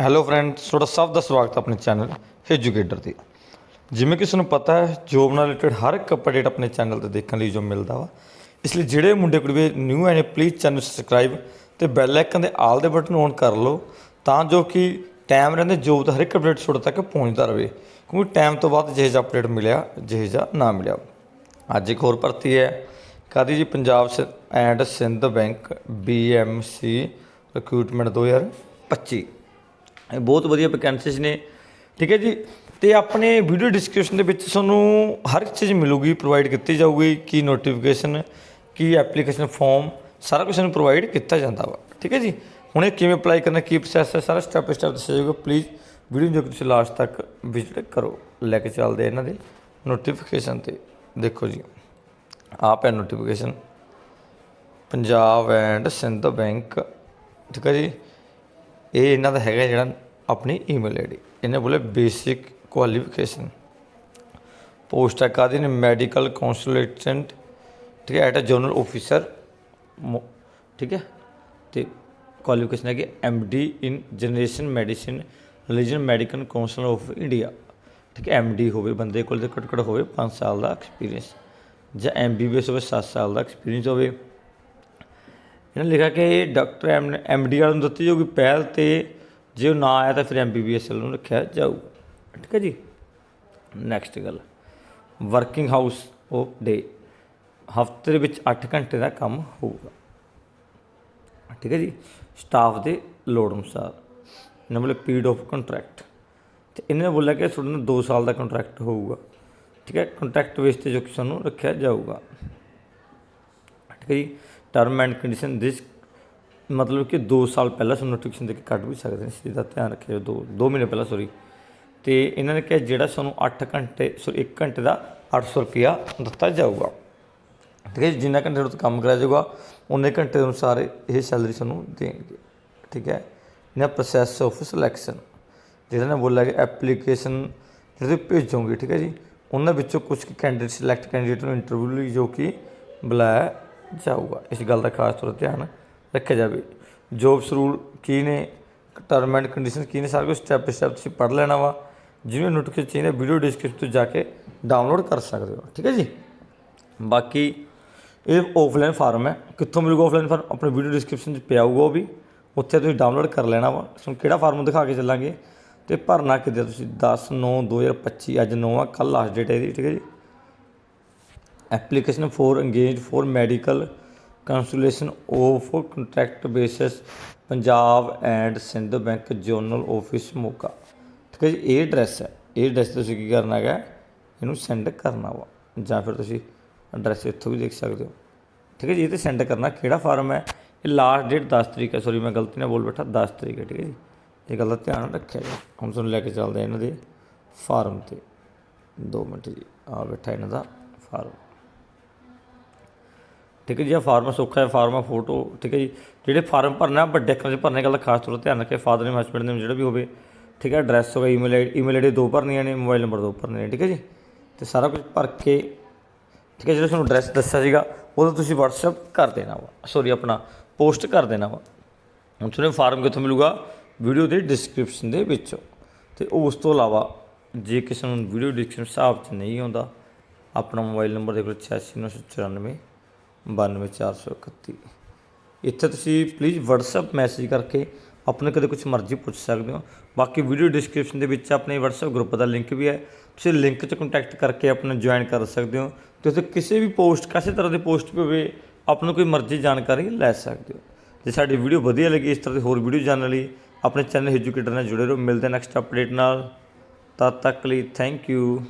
Hello friends ਤੁਹਾਡਾ ਸਭ ਦਾ ਸਵਾਗਤ ਹੈ ਆਪਣੇ ਚੈਨਲ ਐਜੂਕੇਟਰ ਤੇ। ਜਿਵੇਂ ਕਿ ਤੁਹਾਨੂੰ ਪਤਾ ਹੈ ਜੋਬ ਨਾਲ ਰਿਲੇਟਡ ਹਰ ਇੱਕ ਅਪਡੇਟ ਆਪਣੇ ਚੈਨਲ ਤੇ ਦੇਖਣ ਲਈ ਜੋ ਮਿਲਦਾ ਵਾ। ਇਸ ਲਈ ਜਿਹੜੇ ਮੁੰਡੇ ਕੁੜੀ ਨਿਊ ਆਏ ਨੇ ਪਲੀਜ਼ ਚੈਨਲ ਸਬਸਕ੍ਰਾਈਬ ਤੇ ਬੈਲ ਆਈਕਨ ਦੇ ਆਲ ਦੇ ਬਟਨ ਔਨ ਕਰ ਲਓ, ਤਾਂ ਜੋ ਕਿ ਟਾਈਮ ਰਹਿੰਦੇ ਜੋਬ ਦਾ ਹਰ ਇੱਕ ਅਪਡੇਟ ਤੁਹਾਡੇ ਤੱਕ ਪਹੁੰਚਦਾ ਰਹੇ। ਕਿਉਂਕਿ ਟਾਈਮ ਤੋਂ ਬਾਅਦ ਜਿਹੇ ਜਿਹਾ ਅਪਡੇਟ ਮਿਲਿਆ, ਜਿਹੇ ਜਿਹਾ ਨਾ ਮਿਲਿਆ। ਅੱਜ ਇੱਕ ਹੋਰ ਭਰਤੀ ਹੈ, ਕਾਦੀ ਜੀ? ਪੰਜਾਬ ਸ- and Sind bank BMC recruitment 2025 ਇਹ ਬਹੁਤ ਵਧੀਆ ਵੈਕੈਂਸੀਜ਼ ਨੇ। ਠੀਕ ਹੈ ਜੀ? ਤੇ ਆਪਣੇ ਵੀਡੀਓ ਡਿਸਕ੍ਰਿਪਸ਼ਨ ਦੇ ਵਿੱਚ ਤੁਹਾਨੂੰ ਹਰ ਇੱਕ ਚੀਜ਼ ਮਿਲੂਗੀ ਪ੍ਰੋਵਾਈਡ ਕੀਤੀ ਜਾਊਗੀ, ਕੀ ਨੋਟੀਫਿਕੇਸ਼ਨ ਕੀ ਐਪਲੀਕੇਸ਼ਨ ਫਾਰਮ ਸਾਰਾ ਕੁਝ ਤੁਹਾਨੂੰ ਪ੍ਰੋਵਾਈਡ ਕੀਤਾ ਜਾਂਦਾ ਵਾ। ਠੀਕ ਹੈ ਜੀ? ਹੁਣ ਇਹ ਕਿਵੇਂ ਅਪਲਾਈ ਕਰਨਾ, ਕੀ ਪ੍ਰੋਸੈਸ ਹੈ, ਸਾਰਾ ਸਟੈਪ ਬਾਈ ਸਟੈਪ ਦੱਸਿਆ ਜਾਊਗਾ। ਪਲੀਜ਼ ਵੀਡੀਓ ਨੂੰ ਜੋ ਤੁਸੀਂ ਲਾਸਟ ਤੱਕ ਵਿਜ਼ਿਟ ਕਰੋ। ਲੈ ਕੇ ਚੱਲਦੇ ਇਹਨਾਂ ਦੇ ਨੋਟੀਫਿਕੇਸ਼ਨ ਤੇ। ਦੇਖੋ ਜੀ, ਆਪ ਹੈ notification Punjab and Sind bank ਠੀਕ ਹੈ ਜੀ? ਇਹ ਇਹਨਾਂ ਦਾ ਹੈਗਾ ਜਿਹੜਾ ਆਪਣੀ ਈਮੇਲ ਆਈਡੀ ਇਹਨੇ ਬੋਲੇ ਬੇਸਿਕ ਕੁਆਲੀਫਿਕੇਸ਼ਨ ਪੋਸਟ ਹੈ ਕਾਦੀ ਨੇ ਮੈਡੀਕਲ ਕੰਸਲਟੈਂਟ ਠੀਕ ਹੈ ਐਟ ਅ ਜਨਰਲ ਆਫੀਸਰ ਠੀਕ ਹੈ, ਤੇ ਕੁਆਲੀਫਿਕੇਸ਼ਨ ਹੈ ਕਿ D in generation medicine religion medical council of India ਠੀਕ ਹੈ ਡੀ ਹੋਵੇ ਬੰਦੇ ਕੋਲ ਤੇ ਘੱਟ ਘੱਟ ਹੋਵੇ 5 ਸਾਲ ਦਾ ਐਕਸਪੀਰੀਅੰਸ ਜਾਂ ਐੱਮ ਬੀ ਬੀ ਐਮਬੀਬੀਐਸ ਹੋਵੇ 7 ਸਾਲ ਦਾ ਐਕਸਪੀਰੀਅੰਸ ਹੋਵੇ। ਇਹਨਾਂ ਨੇ ਲਿਖਿਆ ਕਿ ਡਾਕਟਰ ਐਮ ਐਮਡੀ ਵਾਲੇ ਨੂੰ ਦਿੱਤੀ ਜਾਊਗੀ ਪਹਿਲ ਤੇ ਜੇ ਉਹ ਨਾ ਆਇਆ ਤਾਂ ਫਿਰ ਐਮਬੀਬੀਐਸ ਵਾਲੇ ਨੂੰ ਰੱਖਿਆ ਜਾਊਗਾ ਠੀਕ ਹੈ ਜੀ? ਨੈਕਸਟ ਗੱਲ। ਵਰਕਿੰਗ ਹਾਊਸ ਆਫ ਡੇ ਹਫ਼ਤੇ ਦੇ ਵਿੱਚ 8 ਘੰਟੇ ਦਾ ਕੰਮ ਹੋਊਗਾ। ਠੀਕ ਹੈ ਜੀ? ਸਟਾਫ ਦੇ ਲੋੜ ਅਨੁਸਾਰ। ਇਹਨਾਂ ਵੱਲੋਂ ਪੀਰੀਅਡ ਆਫ ਕੰਟਰੈਕਟ ਤੇ ਇਹਨਾਂ ਨੇ ਬੋਲਿਆ ਕਿ ਤੁਹਾਡੇ ਨਾਲ 2 ਸਾਲ ਦਾ ਕੰਟਰੈਕਟ ਹੋਊਗਾ। ਠੀਕ ਹੈ? ਕੰਟਰੈਕਟ ਬੇਸ ਤੇ ਜੋ ਕਿ ਸਾਨੂੰ ਰੱਖਿਆ ਜਾਊਗਾ। ਠੀਕ ਹੈ ਜੀ? ਟਰਮ ਐਂਡ ਕੰਡੀਸ਼ਨ ਦਿਸ ਮਤਲਬ ਕਿ 2 ਸਾਲ ਪਹਿਲਾਂ ਸਾਨੂੰ ਨੋਟੀਫਿਕੇਸ਼ਨ ਦੇ ਕੇ ਕੱਢ ਵੀ ਸਕਦੇ ਨੇ ਇਸ ਚੀਜ਼ ਦਾ ਧਿਆਨ ਰੱਖਿਓ 2 2 ਮਹੀਨੇ ਪਹਿਲਾਂ ਸੌਰੀ ਤੇ ਇਹਨਾਂ ਨੇ ਕਿਹਾ ਜਿਹੜਾ ਸਾਨੂੰ 8 ਘੰਟੇ ਸੌਰੀ 1 ਘੰਟੇ ਦਾ 800 ਰੁਪਿਆ ਦਿੱਤਾ ਜਾਊਗਾ। ਠੀਕ ਹੈ ਜੀ, ਜਿੰਨਾ ਘੰਟੇ ਤੋਂ ਕੰਮ ਕਰਾਇਆ ਜਾਊਗਾ ਉਨੇ ਘੰਟੇ ਦੇ ਅਨੁਸਾਰ ਇਹ ਸੈਲਰੀ ਸਾਨੂੰ ਦੇਣਗੇ ਠੀਕ ਹੈ? ਇਹਨਾਂ ਪ੍ਰੋਸੈਸ ਆਫ ਸਿਲੈਕਸ਼ਨ ਜਿਹੜਾ ਨੇ ਬੋਲਿਆ ਕਿ ਐਪਲੀਕੇਸ਼ਨ ਜਿਹੜੇ ਭੇਜੋਗੇ ਠੀਕ ਹੈ ਜੀ ਉਹਨਾਂ ਵਿੱਚੋਂ ਕੁਝ ਕੈਂਡੀਡੇਟ ਸਿਲੈਕਟ ਕੈਂਡੀਡੇਟ ਨੂੰ ਇੰਟਰਵਿਊ ਲਈ ਜੋ ਕਿ ਬੁਲਾਇਆ ਜਾਊਗਾ। ਇਸ ਗੱਲ ਦਾ ਖਾਸ ਤੌਰ ਤੇ ਧਿਆਨ ਰੱਖਿਆ ਜਾਵੇ। ਜੋਬਸ ਰੂਲ ਕੀ ਨੇ? ਟਰਮ ਐਂਡ ਕੰਡੀਸ਼ਨ ਕੀ ਨੇ? ਸਾਰਾ ਕੁਝ ਸਟੈਪ ਬਾਈ ਸਟੈਪ ਤੁਸੀਂ ਪੜ੍ਹ ਲੈਣਾ ਵਾ। ਜਿਵੇਂ ਨੋਟੀਫਿਕੇਸ਼ਨ ਚਾਹੀਦਾ ਵੀਡੀਓ ਡਿਸਕ੍ਰਿਪਸ਼ਨ ਤੋਂ ਜਾ ਕੇ ਡਾਊਨਲੋਡ ਕਰ ਸਕਦੇ ਹੋ। ਠੀਕ ਹੈ ਜੀ? ਬਾਕੀ ਇਹ ਆਫਲਾਈਨ ਫਾਰਮ ਹੈ। ਕਿੱਥੋਂ ਮਿਲੂਗਾ ਆਫਲਾਈਨ ਫਾਰਮ ਆਪਣੇ ਵੀਡੀਓ ਡਿਸਕ੍ਰਿਪਸ਼ਨ 'ਚ ਪਿਆ ਹੋਊਗਾ ਉਹ ਵੀ। ਉੱਥੇ ਤੁਸੀਂ ਡਾਊਨਲੋਡ ਕਰ ਲੈਣਾ ਵਾ। ਤੁਹਾਨੂੰ ਕਿਹੜਾ ਫਾਰਮ ਦਿਖਾ ਕੇ ਚੱਲਾਂਗੇ? ਤੇ ਭਰਨਾ ਕਿੱਦੇ ਤੁਸੀਂ? 10 9 2025 ਅੱਜ 9 ਆ ਕੱਲ ਲਾਸਟ ਡੇਟ ਹੈ ਇਹਦੀ। ਠੀਕ ਹੈ ਜੀ? Application for engage for medical consultation of contract basis Punjab and Sind bank zonal office Moga. ਠੀਕ ਹੈ ਜੀ, ਇਹ ਐਡਰੈਸ ਹੈ। ਇਹ ਐਡਰੈਸ ਤੁਸੀਂ ਕੀ ਕਰਨਾ ਹੈਗਾ? ਇਹਨੂੰ ਸੈਂਡ ਕਰਨਾ ਵਾ। ਜਾਂ ਫਿਰ ਤੁਸੀਂ ਐਡਰੈਸ ਇੱਥੋਂ ਵੀ ਦੇਖ ਸਕਦੇ ਹੋ। ਠੀਕ ਹੈ ਜੀ, ਇਹ ਤੇ ਸੈਂਡ ਕਰਨਾ। ਕਿਹੜਾ ਫਾਰਮ ਹੈ? ਇਹ ਲਾਸਟ ਡੇਟ 10 ਤਰੀਕ ਹੈ। ਸੌਰੀ ਮੈਂ ਗਲਤੀ ਨਾਲ ਬੋਲ ਬੈਠਾ। 10 ਤਰੀਕ ਹੈ, ਠੀਕ ਹੈ ਜੀ। ਇਹ ਗੱਲ ਦਾ ਧਿਆਨ ਰੱਖਿਆ ਜੀ ਹੁਣ ਤੁਹਾਨੂੰ ਲੈ ਕੇ ਚੱਲਦੇ ਹਾਂ ਇਹਨਾਂ ਦੇ ਫਾਰਮ ਤੇ। 2 ਮਿੰਟ ਜੀ ਆ ਬੈਠਾ ਇਹਨਾਂ ਦਾ ਫਾਰਮ ਠੀਕ ਹੈ ਜੀ ਇਹ ਫਾਰਮ ਸੌਖਾ ਹੈ, ਫਾਰਮ ਫੋਟੋ ਠੀਕ ਹੈ ਜੀ। ਜਿਹੜੇ ਫਾਰਮ ਭਰਨਾ ਵੱਡੇ ਅੱਖਰਾਂ 'ਚ ਭਰਨੇ, ਗੱਲ ਦਾ ਖਾਸ ਤੌਰ ਤੇ ਧਿਆਨ ਰੱਖਿਆ ਫਾਦਰ ਨੇਮ ਹਸਬੰਡ ਨੇਮ ਜਿਹੜਾ ਵੀ ਹੋਵੇ, ਠੀਕ ਹੈ ਐਡਰੈਸ ਹੋਵੇ ਈਮੇਲ ਆਈਡੀ ਈਮੇਲ ਆਈਡੀ ਦੋ ਭਰਨੀਆਂ ਨੇ ਮੋਬਾਈਲ ਨੰਬਰ ਦੋ ਭਰਨੇ ਨੇ, ਠੀਕ ਹੈ ਜੀ। ਤੇ ਸਾਰਾ ਕੁਝ ਭਰ ਕੇ, ਠੀਕ ਹੈ, ਜਿਹੜਾ ਤੁਹਾਨੂੰ ਐਡਰੈਸ ਦੱਸਿਆ ਸੀਗਾ, ਉਹਦਾ ਤੁਸੀਂ WhatsApp ਕਰ ਦੇਣਾ ਵਾ ਸੌਰੀ ਆਪਣਾ ਪੋਸਟ ਕਰ ਦੇਣਾ ਵਾ। ਹੁਣ ਤੁਹਾਨੂੰ ਫਾਰਮ ਕਿੱਥੋਂ ਮਿਲੂਗਾ? ਵੀਡੀਓ ਦੇ ਡਿਸਕ੍ਰਿਪਸ਼ਨ ਦੇ ਵਿੱਚ। ਤੇ ਉਸ ਤੋਂ ਇਲਾਵਾ, ਜੇ ਕਿਸੇ ਨੂੰ ਵੀਡੀਓ ਡਿਸਕ੍ਰਿਪਸ਼ਨ ਹਿਸਾਬ 'ਚ ਨਹੀਂ ਆਉਂਦਾ, ਆਪਣਾ ਮੋਬਾਈਲ ਨੰਬਰ ਦੇਖ ਲਓ 8694 92431 ਇੱਥੇ ਤੁਸੀਂ ਪਲੀਜ਼ WhatsApp ਮੈਸੇਜ ਕਰਕੇ ਆਪਣੇ ਕਦੇ ਕੁਝ ਮਰਜ਼ੀ ਪੁੱਛ ਸਕਦੇ ਹੋ। ਬਾਕੀ ਵੀਡੀਓ ਡਿਸਕ੍ਰਿਪਸ਼ਨ ਦੇ ਵਿੱਚ ਆਪਣੇ WhatsApp ਗਰੁੱਪ ਦਾ ਲਿੰਕ ਵੀ ਹੈ। ਤੁਸੀਂ ਲਿੰਕ 'ਚ ਕੰਟੈਕਟ ਕਰਕੇ ਆਪਣਾ ਜੁਆਇਨ ਕਰ ਸਕਦੇ ਹੋ। ਤੇ ਉੱਥੇ ਕਿਸੇ ਵੀ ਪੋਸਟ ਕਿਸੇ ਤਰ੍ਹਾਂ ਦੀ ਪੋਸਟ ਵੀ ਹੋਵੇ, ਆਪ ਨੂੰ ਕੋਈ ਮਰਜ਼ੀ ਜਾਣਕਾਰੀ ਲੈ ਸਕਦੇ ਹੋ। ਜੇ ਸਾਡੀ ਵੀਡੀਓ ਵਧੀਆ ਲੱਗੀ, ਇਸ ਤਰ੍ਹਾਂ ਦੀ ਹੋਰ ਵੀਡੀਓ ਜਾਣਨ ਲਈ ਆਪਣੇ ਚੈਨਲ ਐਜੂਕੇਟਰ ਨਾਲ ਜੁੜੇ ਰਹੋ। ਮਿਲਦੇ ਨੈਕਸਟ ਅਪਡੇਟ ਨਾਲ। ਤਦ ਤੱਕ ਲਈ ਥੈਂਕ ਯੂ